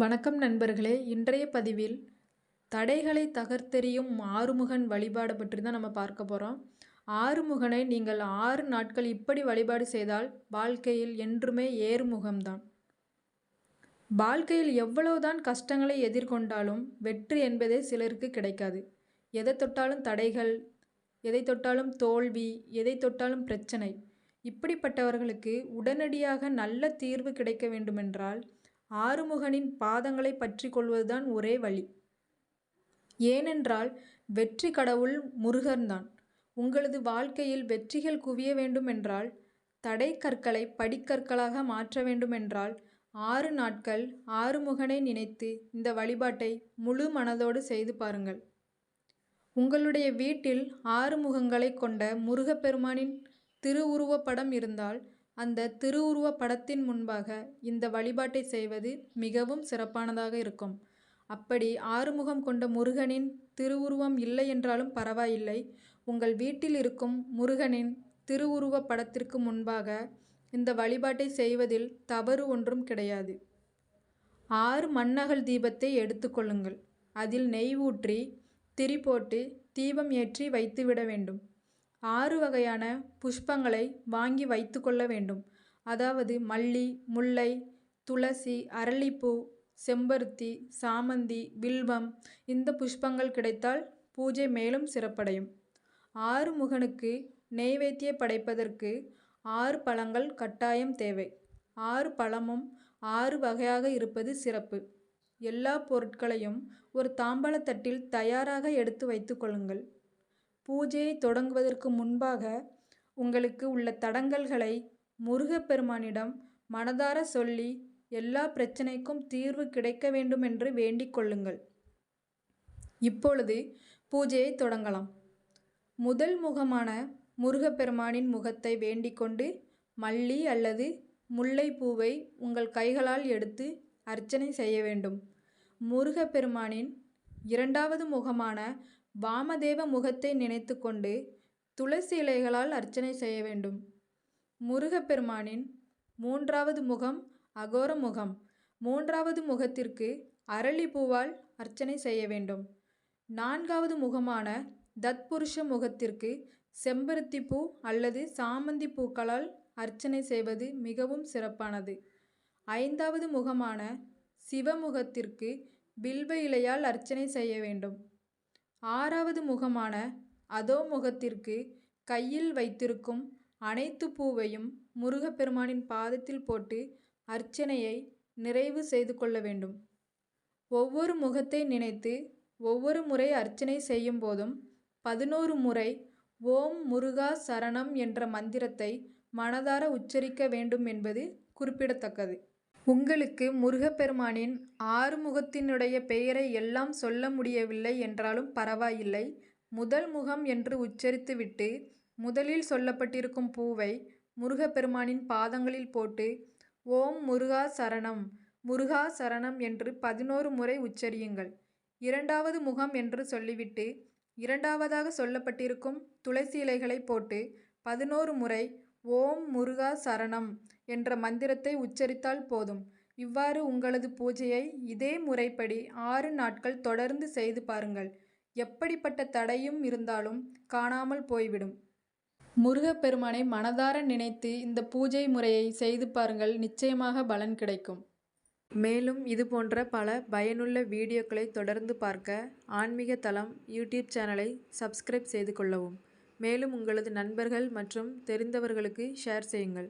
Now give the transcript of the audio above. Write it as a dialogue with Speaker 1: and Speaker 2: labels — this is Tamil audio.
Speaker 1: வணக்கம் நண்பர்களே. இன்றைய பதிவில் தடைகளை தகர்த்தெறியும் ஆறுமுகன் வழிபாடு பற்றி தான் நம்ம பார்க்க போகிறோம் ஆறுமுகனை நீங்கள் ஆறு நாட்கள் இப்படி வழிபாடு செய்தால் வாழ்க்கையில் என்றுமே ஏறுமுகம்தான் வாழ்க்கையில் எவ்வளவுதான் கஷ்டங்களை எதிர்கொண்டாலும் வெற்றி என்பதே சிலருக்கு கிடைக்காது. எதை தொட்டாலும் தடைகள் எதை தொட்டாலும் தோல்வி எதை தொட்டாலும் பிரச்சனை. இப்படிப்பட்டவர்களுக்கு உடனடியாக நல்ல தீர்வு கிடைக்க வேண்டுமென்றால் ஆறுமுகனின் பாதங்களை பற்றி கொள்வதுதான் ஒரே வழி. ஏனென்றால் வெற்றி கடவுள் முருகன்தான். உங்களது வாழ்க்கையில் வெற்றிகள் குவிய வேண்டுமென்றால் தடை கற்களை படிக்கற்களாக மாற்ற வேண்டுமென்றால் ஆறு நாட்கள் ஆறுமுகனை நினைத்து இந்த வழிபாட்டை முழு மனதோடு செய்து பாருங்கள். உங்களுடைய வீட்டில் ஆறு முகங்களை கொண்ட முருகப்பெருமானின் திருவுருவப்படம் இருந்தால் அந்த திருவுருவ படத்தின் முன்பாக இந்த வழிபாட்டை செய்வது மிகவும் சிறப்பானதாக இருக்கும். அப்படி ஆறுமுகம் கொண்ட முருகனின் திருவுருவம் இல்லை என்றாலும் பரவாயில்லை. உங்கள் வீட்டில் இருக்கும் முருகனின் திருவுருவ படத்திற்கு முன்பாக இந்த வழிபாட்டை செய்வதில் தவறு ஒன்றும் கிடையாது. ஆறு மண்ணகல் தீபத்தை எடுத்துக்கொள்ளுங்கள் அதில் நெய் ஊற்றி திரி போட்டு தீபம் ஏற்றி வைத்துவிட வேண்டும். ஆறு வகையான புஷ்பங்களை வாங்கி வைத்து கொள்ள வேண்டும். அதாவது மல்லி முல்லை துளசி அரளிப்பூ செம்பருத்தி சாமந்தி வில்வம் இந்த புஷ்பங்கள் கிடைத்தால் பூஜை மேலும் சிறப்படையும். ஆறு முகனுக்கு நெய்வேத்திய படைப்பதற்கு ஆறு பழங்கள் கட்டாயம் தேவை. ஆறு பழமும் ஆறு வகையாக இருப்பது சிறப்பு. எல்லா பொருட்களையும் ஒரு தாம்பாளத்தட்டில் தயாராக எடுத்து வைத்து கொள்ளுங்கள். பூஜையை தொடங்குவதற்கு முன்பாக உங்களுக்கு உள்ள தடங்கல்களை முருகப்பெருமானிடம் மனதார சொல்லி எல்லா பிரச்சனைக்கும் தீர்வு கிடைக்க வேண்டும் என்று வேண்டிக் கொள்ளுங்கள். இப்பொழுது பூஜையை தொடங்கலாம். முதல் முகமான முருகப்பெருமானின் முகத்தை வேண்டிக்கொண்டு மல்லி அல்லது முல்லைப்பூவை உங்கள் கைகளால் எடுத்து அர்ச்சனை செய்ய வேண்டும். முருகப்பெருமானின் இரண்டாவது முகமான வாமதேவ முகத்தை நினைத்து கொண்டு துளசி இலைகளால் அர்ச்சனை செய்ய வேண்டும். முருகப்பெருமானின் மூன்றாவது முகம் அகோர முகம். மூன்றாவது முகத்திற்கு அரளிப்பூவால் அர்ச்சனை செய்ய வேண்டும். நான்காவது முகமான தத்புருஷ முகத்திற்கு செம்பருத்தி பூ அல்லது சாமந்தி பூக்களால் அர்ச்சனை செய்வது மிகவும் சிறப்பானது. ஐந்தாவது முகமான சிவமுகத்திற்கு பில்வ இலையால் அர்ச்சனை செய்ய வேண்டும். ஆறாவது முகமான அதோ முகத்திற்கு கையில் வைத்திருக்கும் அனைத்து பூவையும் முருகப்பெருமானின் பாதத்தில் போட்டு அர்ச்சனையை நிறைவு செய்து கொள்ள வேண்டும். ஒவ்வொரு முகத்தை நினைத்து ஒவ்வொரு முறை அர்ச்சனை செய்யும் போதும் பதினோரு முறை ஓம் முருகா சரணம் என்ற மந்திரத்தை மனதார உச்சரிக்க வேண்டும் என்பது குறிப்பிடத்தக்கது. உங்களுக்கு முருகப்பெருமானின் ஆறுமுகத்தினுடைய பெயரை எல்லாம் சொல்ல முடியவில்லை என்றாலும் பரவாயில்லை. முதல் முகம் என்று உச்சரித்துவிட்டு முதலில் சொல்லப்பட்டிருக்கும் பூவை முருகப்பெருமானின் பாதங்களில் போட்டு ஓம் முருகா சரணம் முருகா சரணம் என்று பதினோரு முறை உச்சரியுங்கள். இரண்டாவது முகம் என்று சொல்லிவிட்டு இரண்டாவதாக சொல்லப்பட்டிருக்கும் துளசி இலைகளை போட்டு பதினோரு முறை ஓம் முருகா சரணம் என்ற மந்திரத்தை உச்சரித்தால் போதும். இவ்வாறு உங்களது பூஜையை இதே முறைப்படி ஆறு நாட்கள் தொடர்ந்து செய்து பாருங்கள். எப்படிப்பட்ட தடையும் இருந்தாலும் காணாமல் போய்விடும். முருகப்பெருமானை மனதார நினைத்து இந்த பூஜை முறையை செய்து பாருங்கள். நிச்சயமாக பலன் கிடைக்கும். மேலும் இது போன்ற பல பயனுள்ள வீடியோக்களை தொடர்ந்து பார்க்க ஆன்மீக தளம் யூடியூப் சேனலை சப்ஸ்கிரைப் செய்து கொள்ளவும். மேலும் உங்களது நண்பர்கள் மற்றும் தெரிந்தவர்களுக்கு ஷேர் செய்யுங்கள்.